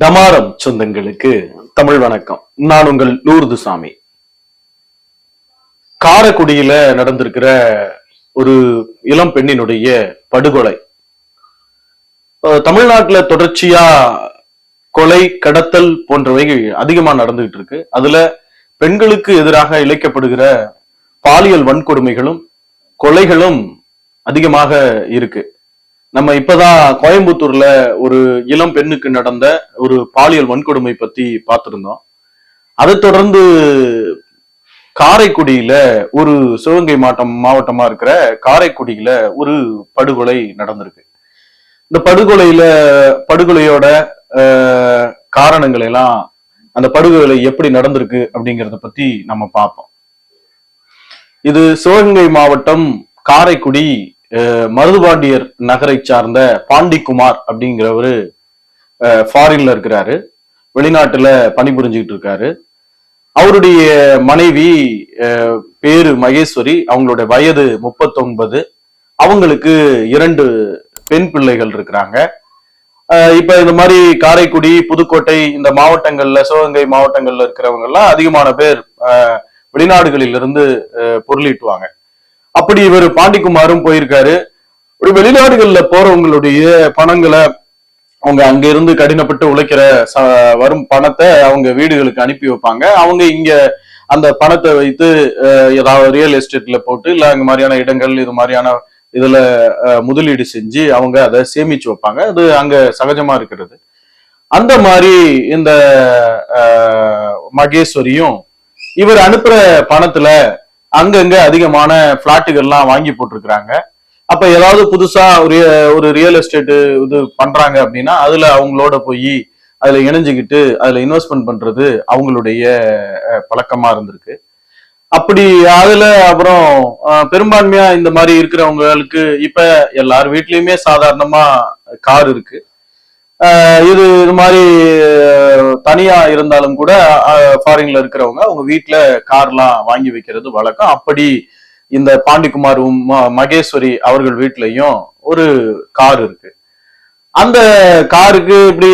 டமாரம் சொந்தங்களுக்கு தமிழ் வணக்கம். நான் உங்கள் லூர்துசாமி. காரைக்குடியில நடந்திருக்கிற ஒரு இளம் பெண்ணினுடைய படுகொலை. அஹ் தமிழ்நாட்டுல தொடர்ச்சியா கொலை கடத்தல் போன்றவை அதிகமா நடந்துகிட்டு இருக்கு அதுல பெண்களுக்கு எதிராக இழைக்கப்படுகிற பாலியல் வன்கொடுமைகளும் கொலைகளும் அதிகமாக இருக்கு. நம்ம இப்பதான் கோயம்புத்தூர்ல ஒரு இளம் பெண்ணுக்கு நடந்த ஒரு பாலியல் வன்கொடுமை பத்தி பார்த்திருந்தோம். அதை தொடர்ந்து காரைக்குடியில ஒரு சிவகங்கை மாவட்டம் மாவட்டமா இருக்கிற காரைக்குடியில ஒரு படுகொலை நடந்திருக்கு. இந்த படுகொலையில படுகொலையோட அஹ், காரணங்கள் எல்லாம் அந்த படுகொலை எப்படி நடந்திருக்கு அப்படிங்கறத பத்தி நம்ம பார்ப்போம். இது சிவகங்கை மாவட்டம் காரைக்குடி மருதுபாண்டியர் நகரை சார்ந்த பாண்டிக்குமார் அப்படிங்கிறவரு ஃபாரின்ல இருக்கிறாரு. வெளிநாட்டுல பணிபுரிஞ்சுக்கிட்டு இருக்காரு. அவருடைய மனைவி பேரு மகேஸ்வரி அவங்களுடைய வயது முப்பத்தொன்பது. அவங்களுக்கு இரண்டு பெண் பிள்ளைகள் இருக்கிறாங்க. இப்ப இந்த மாதிரி காரைக்குடி புதுக்கோட்டை இந்த மாவட்டங்கள்ல சிவகங்கை மாவட்டங்கள்ல இருக்கிறவங்க எல்லாம் அதிகமான பேர் வெளிநாடுகளிலிருந்து வெளிநாடுகளில் இருந்து பொருளீட்டுவாங்க. அப்படி இவர் பாண்டிக்குமாரும் போயிருக்காரு. இப்படி வெளிநாடுகள்ல போறவங்களுடைய பணங்களை அவங்க அங்க இருந்து கடினப்பட்டு உழைக்கிற ச- வரும் பணத்தை அவங்க வீடுகளுக்கு அனுப்பி வைப்பாங்க. அவங்க இங்க அந்த பணத்தை வைத்து ஏதாவது ரியல் எஸ்டேட்ல போட்டு இல்ல அந்த மாதிரியான இடங்கள் இது மாதிரியான இதுல அஹ், முதலீடு செஞ்சு அவங்க அதை சேமிச்சு வைப்பாங்க. அது அங்க சகஜமா இருக்கிறது. அந்த மாதிரி இந்த மகேஸ்வரியும் இவர் அனுப்புற பணத்துல அங்கங்க அதிகமான பிளாட்டுகள்லாம் வாங்கி போட்டிருக்கிறாங்க. அப்ப ஏதாவது புதுசா ஒரு ஒரு ரியல் எஸ்டேட் இது பண்றாங்க அப்படின்னா அதுல அவங்களோட போய் அதுல இணைஞ்சுக்கிட்டு அதுல இன்வெஸ்ட்மெண்ட் பண்றது அவங்களுடைய பழக்கமா இருந்திருக்கு. அப்படி அதுல அப்புறம் பெரும்பான்மையா இந்த மாதிரி இருக்கிறவங்களுக்கு இப்ப எல்லார் வீட்லயுமே சாதாரணமா கார் இருக்கு. இது இது மாதிரி தனியா இருந்தாலும் கூட ஃபாரின்ல இருக்கிறவங்க அவங்க வீட்டுல கார்லாம் வாங்கி வைக்கிறது வழக்கம். அப்படி இந்த பாண்டிக்குமார் மகேஸ்வரி அவர்கள் வீட்லயும் ஒரு கார் இருக்கு. அந்த காருக்கு இப்படி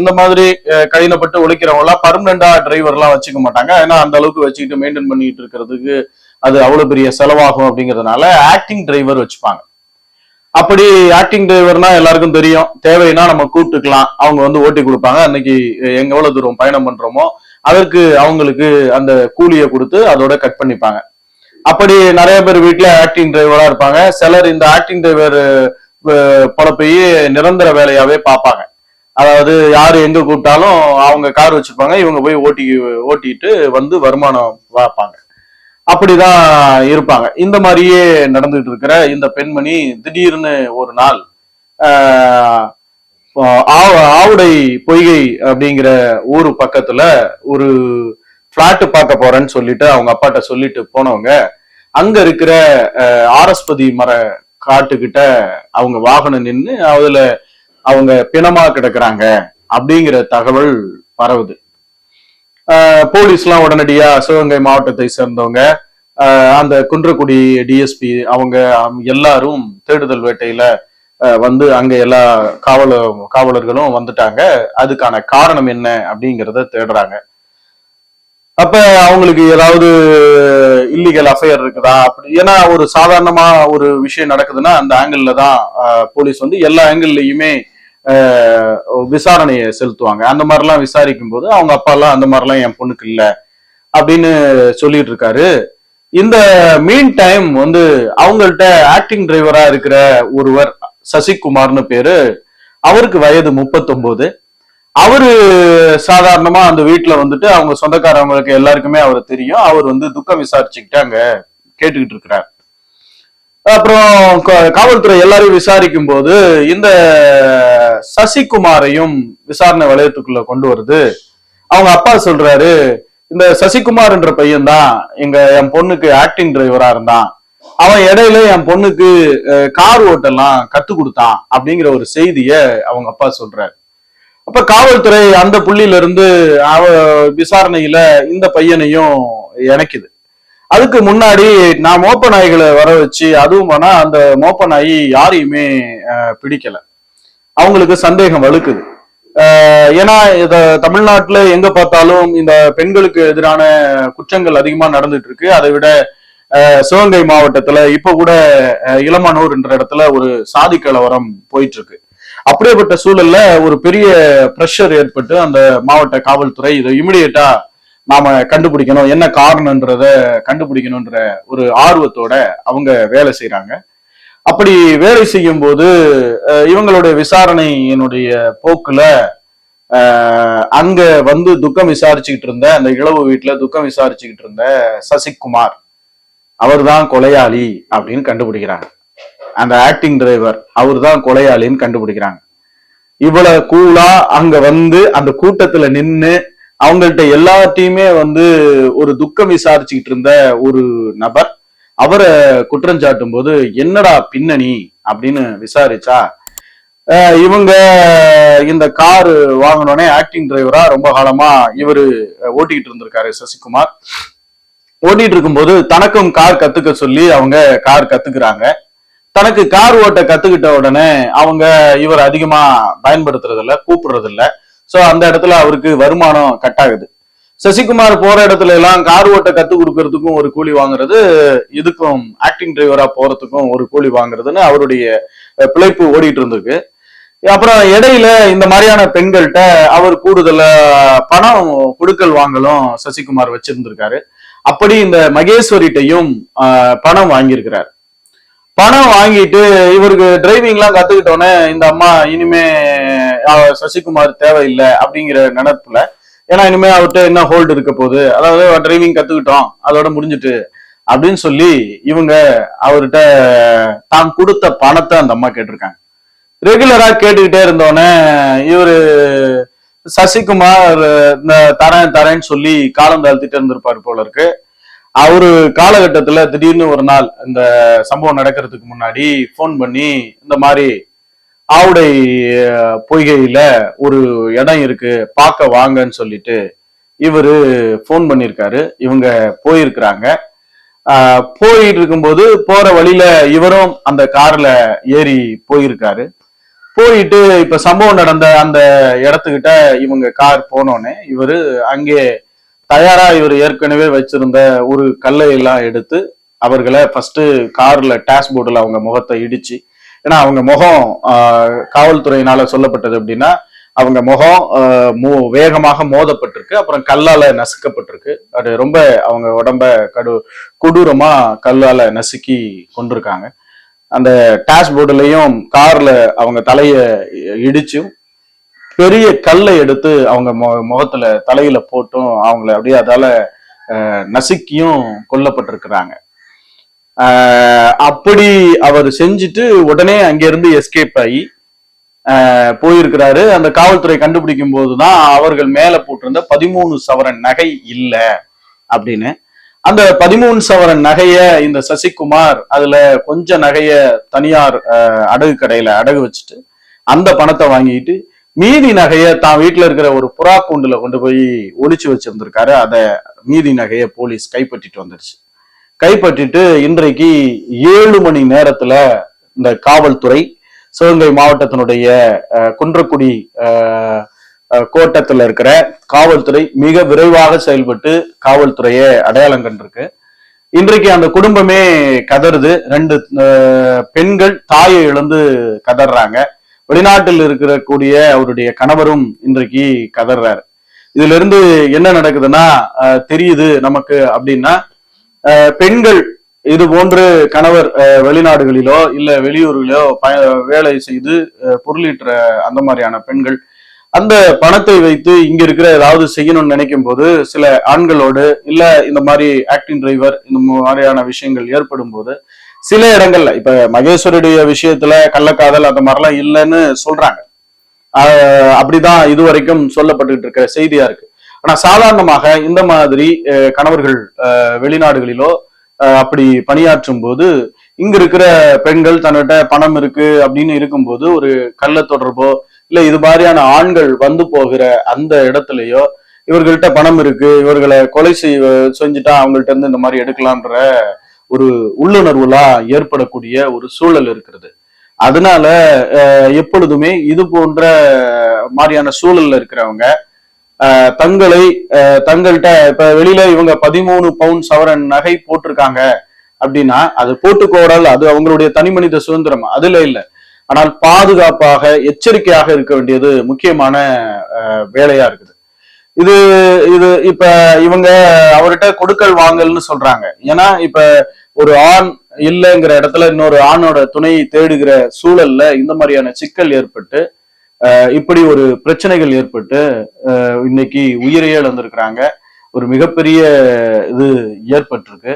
இந்த மாதிரி கடினப்பட்டு உழைக்கிறவங்க எல்லாம் பர்மனண்டா டிரைவர்லாம் வச்சுக்க மாட்டாங்க. ஏன்னா அந்த அளவுக்கு வச்சுக்கிட்டு மெயின்டைன் பண்ணிட்டு இருக்கிறதுக்கு அது அவ்வளவு பெரிய செலவாகும் அப்படிங்கிறதுனால ஆக்டிங் டிரைவர் வச்சுப்பாங்க. அப்படி ஆக்டிங் டிரைவர்னா எல்லாருக்கும் தெரியும். தேவைன்னா நம்ம கூப்பிட்டுக்கலாம். அவங்க வந்து ஓட்டி கொடுப்பாங்க. அன்னைக்கு எங்க எவ்வளவு தூரம் பயணம் பண்றோமோ அதற்கு அவங்களுக்கு அந்த கூலியை கொடுத்து அதோட கட் பண்ணிப்பாங்க. அப்படி நிறைய பேர் வீட்டுல ஆக்டிங் டிரைவரா இருப்பாங்க. சிலர் இந்த ஆக்டிங் டிரைவர் பொழப்பையே நிரந்தர வேலையாவே பார்ப்பாங்க. அதாவது யாரு எங்க கூப்பிட்டாலும் அவங்க கார் வச்சிருப்பாங்க இவங்க போய் ஓட்டி ஓட்டிட்டு வந்து வருமானம் பார்ப்பாங்க. அப்படிதான் இருப்பாங்க. இந்த மாதிரியே நடந்துட்டு இருக்கிற இந்த பெண்மணி திடீர்னு ஒரு நாள் ஆவுடை பொய்கை அப்படிங்கிற ஊர் பக்கத்துல ஒரு பிளாட் பார்க்க போறேன்னு சொல்லிட்டு அவங்க அப்பாட்ட சொல்லிட்டு போனவங்க அங்க இருக்கிற ஆரஸ்பதி மர காட்டுக்கிட்ட அவங்க வாகனம் நின்று அதுல அவங்க பிணமா கிடக்குறாங்க அப்படிங்கிற தகவல் பரவுது. போலீஸ்லாம் உடனடியா சிவகங்கை மாவட்டத்தை சேர்ந்தவங்க அந்த குன்றக்குடி டிஎஸ்பி அவங்க அம், எல்லாரும் தேடுதல் வேட்டையில வந்து அங்க எல்லா காவல காவலர்களும் வந்துட்டாங்க. அதுக்கான காரணம் என்ன அப்படிங்கிறத தேடுறாங்க. அப்ப அவங்களுக்கு ஏதாவது இல்லீகல் அஃபையர் இருக்குதா? அப்படி ஏன்னா ஒரு சாதாரணமா ஒரு விஷயம் நடக்குதுன்னா அந்த ஆங்கிள் தான் போலீஸ் வந்து எல்லா ஆங்கிள்லயுமே விசாரணையை செலுத்துவாங்க. அந்த மாதிரிலாம் விசாரிக்கும் போது அவங்க அப்பாலாம் அந்த மாதிரிலாம் என் பொண்ணுக்கு இல்லை அப்படின்னு சொல்லிட்டு இருக்காரு. இந்த மீன் டைம் வந்து அவங்கள்ட்ட ஆக்டிங் டிரைவரா இருக்கிற ஒருவர் சசிகுமார்னு பேரு. அவருக்கு வயது முப்பத்தொன்பது அவரு சாதாரணமா அந்த வீட்டுல வந்துட்டு அவங்க சொந்தக்காரவங்களுக்கு எல்லாருக்குமே அவர் தெரியும். அவர் வந்து துக்கம் விசாரிச்சுக்கிட்டு அங்க கேட்டுக்கிட்டு இருக்கிறார். அப்புறம் காவல்துறை எல்லாரையும் விசாரிக்கும் போது இந்த சசிகுமாரையும் விசாரணை வளையத்துக்குள்ள கொண்டு வருது. அவங்க அப்பா சொல்றாரு இந்த சசிகுமார் என்ற பையன் தான் எங்க என் பொண்ணுக்கு ஆக்டிங் டிரைவரா இருந்தான். அவன் இடையில என் பொண்ணுக்கு கார் ஓட்டெல்லாம் கத்து கொடுத்தான் அப்படிங்கிற ஒரு செய்திய அவங்க அப்பா சொல்றாரு. அப்ப காவல்துறை அந்த புள்ளியில இருந்து அவ விசாரணையில இந்த பையனையும் இணைக்குது. அதுக்கு முன்னாடி நான் மோப்ப நாய்களை வர வச்சு அதுவும் ஆனா அந்த மோப்ப நாய் யாரையுமே பிடிக்கல. அவங்களுக்கு சந்தேகம் வலுக்குது ஆஹ் ஏன்னா இத தமிழ்நாட்டுல எங்க பார்த்தாலும் இந்த பெண்களுக்கு எதிரான குற்றங்கள் அதிகமா நடந்துட்டு இருக்கு அதை விட சிவகங்கை மாவட்டத்துல இப்ப கூட இளமனூர் இளமானூர் என்ற இடத்துல ஒரு சாதி கலவரம் போயிட்டு இருக்கு அப்படியேப்பட்ட சூழல்ல ஒரு பெரிய ப்ரெஷர் ஏற்பட்டு அந்த மாவட்ட காவல்துறை இதை இமிடியேட்டா நாம கண்டுபிடிக்கணும் என்ன காரணம்ன்றத கண்டுபிடிக்கணும்ன்ற ஒரு ஆர்வத்தோட அவங்க வேலை செய்யறாங்க அப்படி வேலை செய்யும் போது இவங்களுடைய விசாரணையினுடைய போக்குல அங்க வந்து துக்கம் விசாரிச்சுக்கிட்டு இருந்த அந்த இளவு வீட்டுல துக்கம் விசாரிச்சுக்கிட்டு இருந்த சசிகுமார் அவர்தான் கொலையாளி அப்படின்னு கண்டுபிடிக்கிறாங்க. அந்த ஆக்டிங் டிரைவர் அவர்தான் கொலையாளின்னு கண்டுபிடிக்கிறாங்க. இவ்வளவு கூலா அங்க வந்து அந்த கூட்டத்துல நின்று அவங்கள்ட்ட எல்லாத்தையுமே வந்து ஒரு துக்கம் விசாரிச்சுக்கிட்டு இருந்த ஒரு நபர் அவரை குற்றஞ்சாட்டும் போது என்னடா பின்னணி? அப்படின்னு விசாரிச்சா இவங்க இந்த கார் வாங்கினோடனே ஆக்டிங் டிரைவரா ரொம்ப காலமா இவரு ஓட்டிக்கிட்டு இருந்திருக்காரு சசிகுமார். ஓட்டிட்டு இருக்கும்போது தனக்கும் கார் கத்துக்க சொல்லி அவங்க கார் கத்துக்கிறாங்க. தனக்கு கார் ஓட்ட கத்துக்கிட்ட உடனே அவங்க இவர் அதிகமா பயன்படுத்துறது இல்ல கூப்பிடுறது இல்ல சோ அந்த இடத்துல அவருக்கு வருமானம் கட் ஆகுது. சசிகுமார் போற இடத்துல எல்லாம் கார் ஓட்ட கத்து கொடுக்கறதுக்கும் ஒரு கூலி வாங்குறது இதுக்கும் ஆக்டிங் டிரைவரா போறதுக்கும் ஒரு கூலி வாங்குறதுன்னு அவருடைய பிழைப்பு ஓடிட்டு இருந்திருக்கு. அப்புறம் இடையில இந்த மாதிரியான பெண்கள்கிட்ட அவர் கூடுதல பணம் கொடுக்கல் வாங்கலும் சசிகுமார் வச்சிருந்திருக்காரு. அப்படி இந்த மகேஸ்வரிட்டையும் ஆஹ், பணம் வாங்கியிருக்கிறார். பணம் வாங்கிட்டு இவருக்கு டிரைவிங்லாம் கத்துக்கிட்டோன்னே இந்த அம்மா இனிமே சசிகுமார் தேவையில்லை அப்படிங்கிற நினப்புல ஏன்னா இனிமே அவர்கிட்ட என்ன ஹோல்டு இருக்க போகுது? அதாவது டிரைவிங் கத்துக்கிட்டோம் அதோட முடிஞ்சிட்டு அப்படின்னு சொல்லி இவங்க அவர்கிட்ட தான் கொடுத்த பணத்தை அந்த அம்மா கேட்டிருக்காங்க. ரெகுலரா கேட்டுக்கிட்டே இருந்தோடனே இவரு சசிகுமார் இந்த தரேன் தரேன்னு சொல்லி காலம் தாழ்த்திட்டு இருந்திருப்பாரு போல இருக்கு. அவரு காலகட்டத்துல திடீர்னு ஒரு நாள் இந்த சம்பவம் நடக்கிறதுக்கு முன்னாடி ஃபோன் பண்ணி இந்த மாதிரி ஆவுடை பொய்கையில ஒரு இடம் இருக்கு பார்க்க வாங்கன்னு சொல்லிட்டு இவரு ஃபோன் பண்ணியிருக்காரு. இவங்க போயிருக்கிறாங்க. போயிட்டு இருக்கும்போது போற வழியில இவரும் அந்த கார்ல ஏறி போயிருக்காரு. போயிட்டு இப்ப சம்பவம் நடந்த அந்த இடத்துக்கிட்ட இவங்க கார் போனோடனே இவரு அங்கே தயாரா இவர் ஏற்கனவே வச்சிருந்த ஒரு கல்லை எல்லாம் எடுத்து அவர்களை ஃபர்ஸ்ட் கார்ல டேஷ்போர்டில் அவங்க முகத்தை இடிச்சு ஏன்னா அவங்க முகம் காவல்துறையினால சொல்லப்பட்டது அப்படின்னா அவங்க முகம் மோ- வேகமாக மோதப்பட்டிருக்கு அப்புறம் கல்லால நசுக்கப்பட்டிருக்கு. அது ரொம்ப அவங்க உடம்ப கடு கொடூரமா கல்லால நசுக்கி கொண்டிருக்காங்க. அந்த டேஷ்போர்டுலையும் கார்ல அவங்க தலையை இடிச்சும் பெரிய கல்லை எடுத்து அவங்க மு- முகத்துல தலையில போட்டும் அவங்கள அப்படியே அதால நசுக்கியும் கொல்லப்பட்டிருக்கிறாங்க. அப்படி அவர் செஞ்சுட்டு உடனே அங்கிருந்து எஸ்கேப் ஆகி போயிருக்கிறாரு. அந்த காவல்துறை கண்டுபிடிக்கும் போதுதான் அவர்கள் மேல போட்டிருந்த பதிமூணு சவரன் நகை இல்ல அப்படின்னு. அந்த பதிமூணு சவரன் நகைய இந்த சசிகுமார் அதுல கொஞ்ச நகைய தனியார் அடகு கடையில அடகு வச்சுட்டு அந்த பணத்தை வாங்கிட்டு மீதி நகையை தான் வீட்டுல இருக்கிற ஒரு புறா கூண்டுல கொண்டு போய் ஒழிச்சு வச்சிருந்திருக்காரு. அதை மீதி நகையை போலீஸ் கைப்பற்றிட்டு வந்துருச்சு. கைப்பற்றிட்டு இன்றைக்கு ஏழு மணி நேரத்துல இந்த காவல்துறை சிவகங்கை மாவட்டத்தினுடைய குன்றக்குடி கோட்டத்தில் இருக்கிற காவல்துறை மிக விரைவாக செயல்பட்டு காவல்துறையை அடையாளம் கண்டிருக்கு. இன்றைக்கு அந்த குடும்பமே கதறுது. ரெண்டு பெண்கள் தாயை இழந்து கதறாங்க. வெளிநாட்டில் இருக்கிற கூடிய அவருடைய கணவரும் இன்றைக்கு கதறாரு இதுல இருந்து என்ன நடக்குதுன்னா தெரியுது நமக்கு அப்படின்னா அஹ், பெண்கள் இது போன்று கணவர் அஹ், வெளிநாடுகளிலோ இல்ல வெளியூர்களிலோ ப- வேலை செய்து அஹ், பொருளீட்டுற அந்த மாதிரியான பெண்கள் அந்த பணத்தை வைத்து இங்க இருக்கிற ஏதாவது செய்யணும்னு நினைக்கும் போது சில ஆண்களோடு இல்ல இந்த மாதிரி ஆக்டிங் டிரைவர் இந்த மாதிரியான விஷயங்கள் ஏற்படும் போது சில இடங்கள்ல இப்ப மகேஸ்வருடைய விஷயத்துல கள்ளக்காதல் அந்த மாதிரிலாம் இல்லைன்னு சொல்றாங்க. அப்படிதான் அப்படிதான் இதுவரைக்கும் சொல்லப்பட்டுட்டு இருக்க செய்தியா இருக்கு. ஆனா சாதாரணமாக இந்த மாதிரி கணவர்கள் அஹ், வெளிநாடுகளிலோ அஹ், அப்படி பணியாற்றும் போது இங்க இருக்கிற பெண்கள் தன்னிட்ட பணம் இருக்கு அப்படின்னு இருக்கும்போது ஒரு கள்ள தொடர்போ இல்ல இது மாதிரியான ஆண்கள் வந்து போகிற அந்த இடத்துலயோ இவர்கள்ட்ட பணம் இருக்கு இவர்களை கொலை செய்ய செஞ்சுட்டா அவங்கள்ட்ட இருந்து இந்த மாதிரி எடுக்கலான்ற ஒரு உள்ளுணர்வுலாம் ஏற்படக்கூடிய ஒரு சூழல் இருக்கிறது. அதனால அஹ், எப்பொழுதுமே இது போன்ற மாதிரியான சூழல்ல இருக்கிறவங்க அஹ், தங்களை அஹ், தங்கள்கிட்ட இப்ப வெளியில இவங்க பதிமூணு பவுன் சவரன் நகை போட்டிருக்காங்க அப்படின்னா அது போட்டுக்கோடல் அது அவங்களுடைய தனி மனித சுதந்திரம். அதுல இல்ல. ஆனால் பாதுகாப்பாக எச்சரிக்கையாக இருக்க வேண்டியது முக்கியமான அஹ், வேலையா இருக்குது. இது இது இப்ப இவங்க அவர்கிட்ட கொடுக்கல் வாங்கல்னு சொல்றாங்க. ஏன்னா இப்ப ஒரு ஆண் இல்லைங்கிற இடத்துல இன்னொரு ஆணோட துணையை தேடுகிற சூழல்ல இந்த மாதிரியான சிக்கல் ஏற்பட்டு இப்படி ஒரு பிரச்சனைகள் ஏற்பட்டு இன்னைக்கு உயிரையே இழந்திருக்கிறாங்க. ஒரு மிகப்பெரிய இது ஏற்பட்டிருக்கு.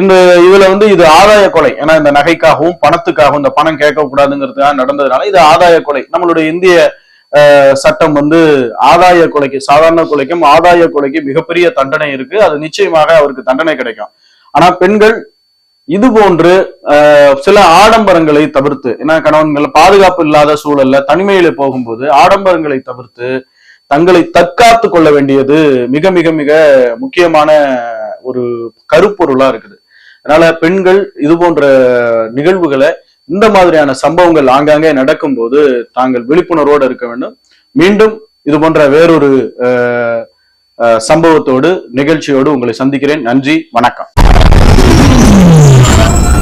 இந்த இதுல வந்து இது ஆதாய கொலை. ஏன்னா இந்த நகைக்காகவும் பணத்துக்காகவும் இந்த பணம் கேட்கக்கூடாதுங்கிறதுக்காக நடந்ததுனால இது ஆதாய கொலை. நம்மளுடைய இந்திய சட்டம் வந்து ஆதாய கொலைக்கு சாதாரண கொலைக்கும் ஆதாய கொலைக்கு மிகப்பெரிய தண்டனை இருக்கு. அது நிச்சயமாக அவருக்கு தண்டனை கிடைக்கும். ஆனா பெண்கள் இது போன்று சில ஆடம்பரங்களை தவிர்த்து ஏன்னா கணவன்கள் பாதுகாப்பு இல்லாத சூழல்ல தனிமையில போகும்போது ஆடம்பரங்களை தவிர்த்து தங்களை தற்காத்து கொள்ள வேண்டியது மிக மிக மிக முக்கியமான ஒரு கருப்பொருளா இருக்குது. அதனால பெண்கள் இது போன்ற நிகழ்வுகளை இந்த மாதிரியான சம்பவங்கள் ஆங்காங்கே நடக்கும்போது தாங்கள் விழிப்புணர்வோடு இருக்க வேண்டும். மீண்டும் இது போன்ற வேறொரு சம்பவத்தோடு நிகழ்ச்சியோடு உங்களை சந்திக்கிறேன். நன்றி வணக்கம். Oh!